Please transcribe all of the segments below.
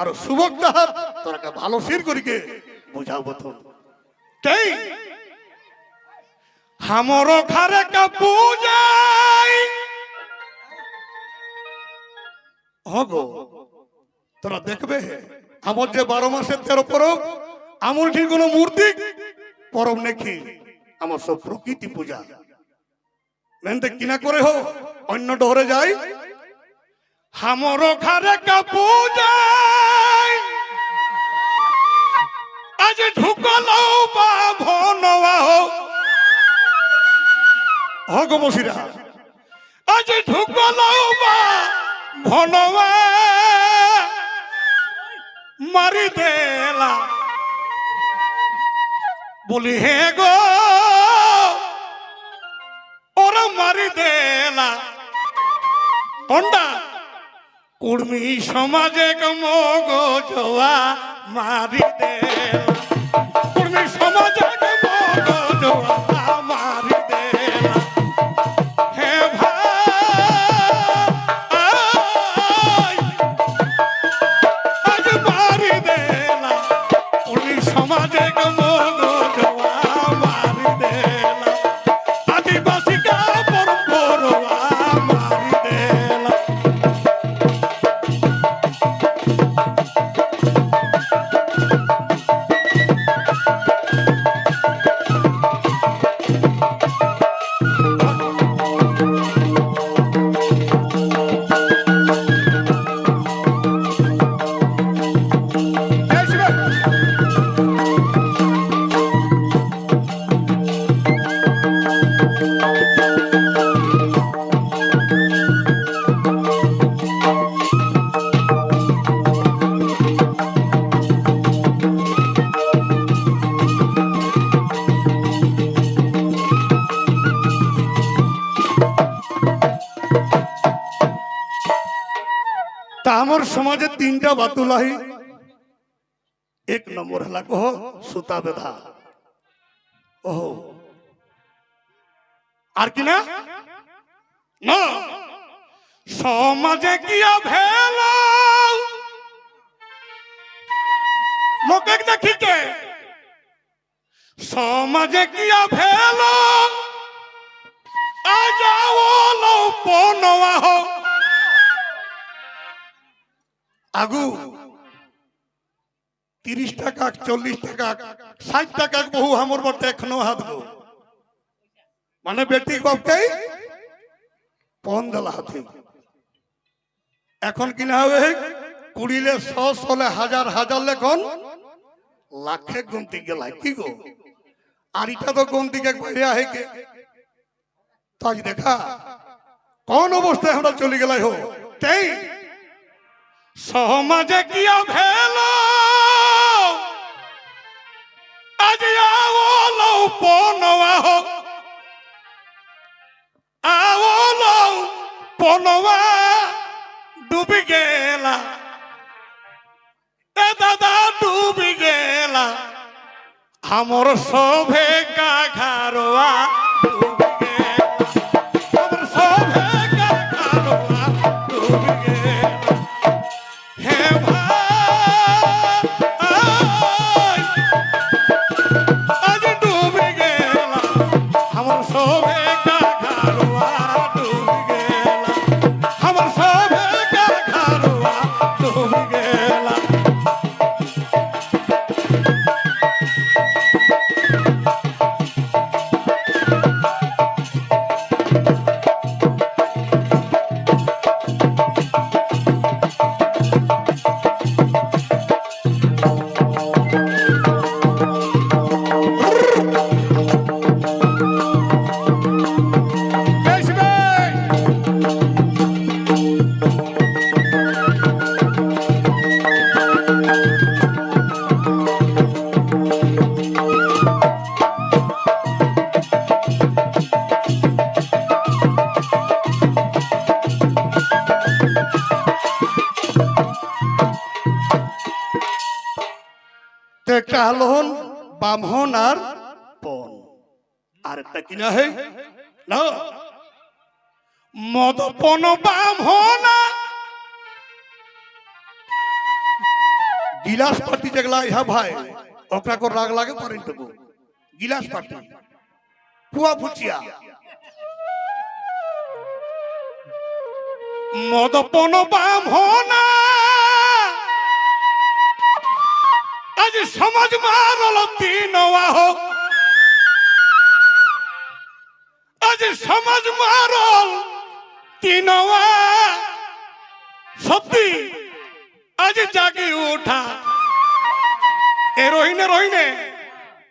আর সুবক তাহার তোরাকে ভালো সির করিকে বুঝাও বতন কে হামর ঘরে কা পূজাই। হগো তোরা দেখবে আমার যে বারো মাসের তেরো পরব আমার ঠিক কোনো মূর্তি? পরব নেখি আমার সব প্রকৃতি পূজা। মেনতে কিনা করে হো অন্য ডহরে যাই। হামর ঘরে কা পূজাই। আজ ঢুকলো মসিরা আজ ঢুকলো মারি দেলা। বলি হে গো, ওরা মারি দেলা। কোনটা কুর্মি সমাজে মগ জোয়া মারি দেলা। সমাজে তিনটা বাতুলাহি এক নম্বর হলা কহ, সুতা বেধা ওহো। আর কি না? সমাজে কিয়া ভেল। লোকে দেখিকে সমাজে কিয়া ভেল। আজাও লো পনওয়া হো আগু। তিরিশ টাকা, চল্লিশ টাকা, ষাট টাকা বহু আমার বটে, এখনও হাত গো। মানে বেটি বাপকে পন দেলা হাতে। এখন কিনা হবে, কুড়িলে শ শলে হাজার হাজার লেখন লাখে গুনতি গেলাই কি গো? আর এটা তো গুনতি কে বাইরে আহে তাজ দেখা, কোন অবস্থায় আমরা চলে গেলাই হো? তাই সমাজে কিয়া ভেল আজ আওলো পনওয়া হো আওলো পনওয়া ডুবি গেলা। এ দাদা, ডুবি গেলা। আমার শোভে একটা হলহন বামহন আর পন। আর একটা কিনা হে? না? মদপন বামনা গিলাস পার্টি যেগুলা ইহা ভাই, ওকরা কো রাগ লাগে পারেন তো গিলাস পার্টি ফুয়া ফুচিয়া। মদপন বামনা আজ সমাজ মারল তিনওয়া হোক। আজ সমাজ মারল তিনওয়া সত্যি, আজ জাগি উঠা এ রহিনে রহিনে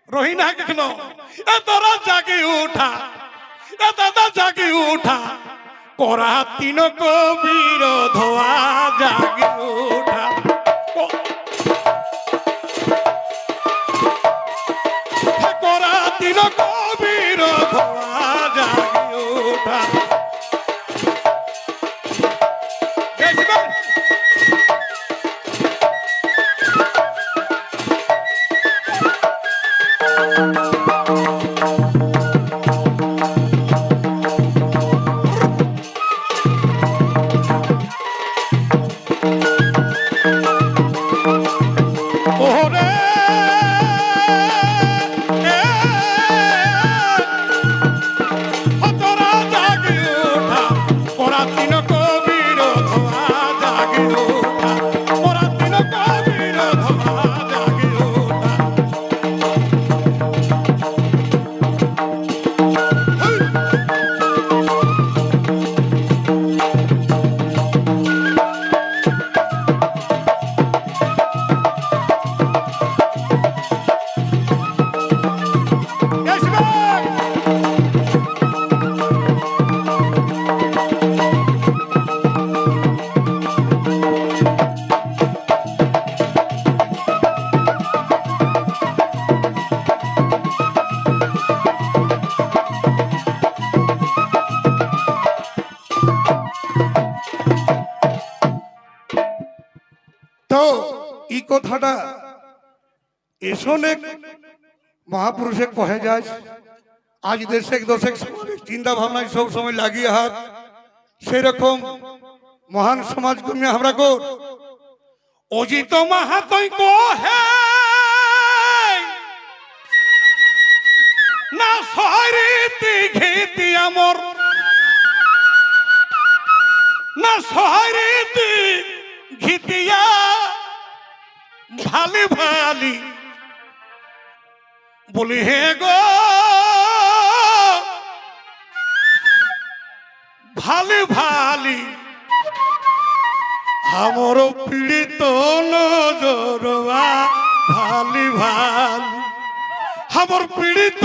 রহিনা কেন এ তোরা জাগি উঠা এ দাদা জাগি উঠা করা তিন কবির ধোয়া জাগি উঠা ওরে কথাটা এসনে মহাপুরুষে কহে যায়, আজ দেশে দশেক চিন্তা ভাবনায় সব সময় লাগিয়ে হাত। সেরকম মহান সমাজ কর্মী আমরা কর অজিত মাহাতই কহে, না সহরীতি ঘিতি আমর। না সহরীতি ঘিতিয়া ভালি ভালি। বলি হে গো ভালি ভালি। আমার পীড়িত নজরবা ভালি ভালি। আমার পীড়িত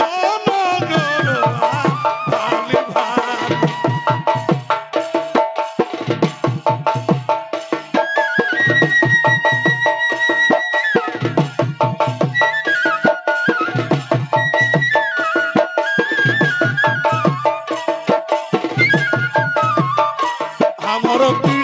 আমার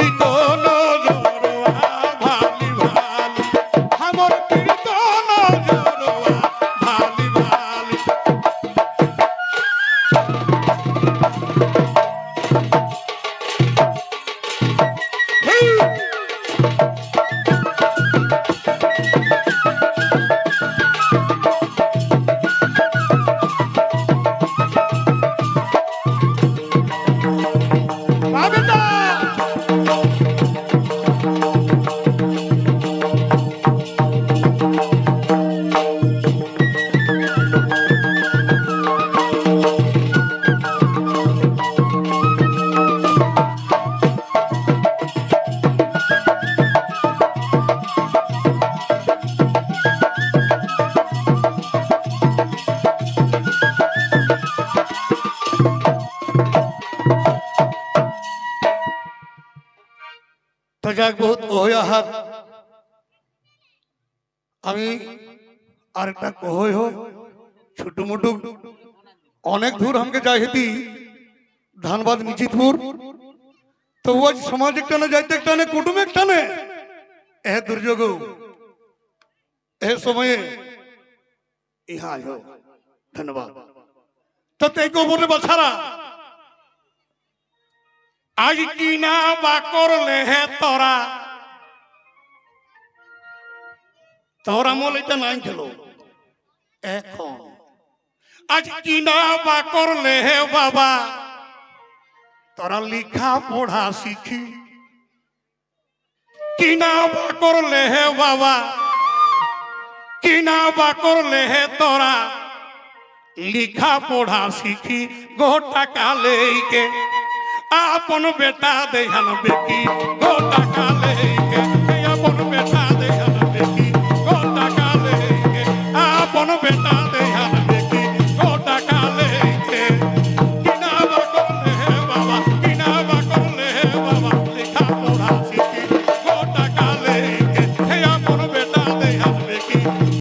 তো যাক বহুত ওহয়া হাত আমি আরেকটা কহই হোক ছোট মোটু। অনেক দূর আমাকে যাই ধানবাদ নিচিতপুর তো ও সমাজ টানে, যাইতে টানে, কুটুমে টানে। এ দুর্যোগ, এ সময়ে ইহা। ধন্যবাদ। তো তেই কবরে বাছারা। আজ কি না বা করলে হে তোরা? তোর আমল এটা নাই ছিল এখন। আজ কিনা বা করলে হে বাবা? তোরা লিখা পড়া শিখি। কিনা বা করলে হে বাবা? কিনা বা করলে হে তোরা? লিখা পড়া শিখি গোটা কালেকে আপন বেটা দেখান বেকি গোটা কালেকে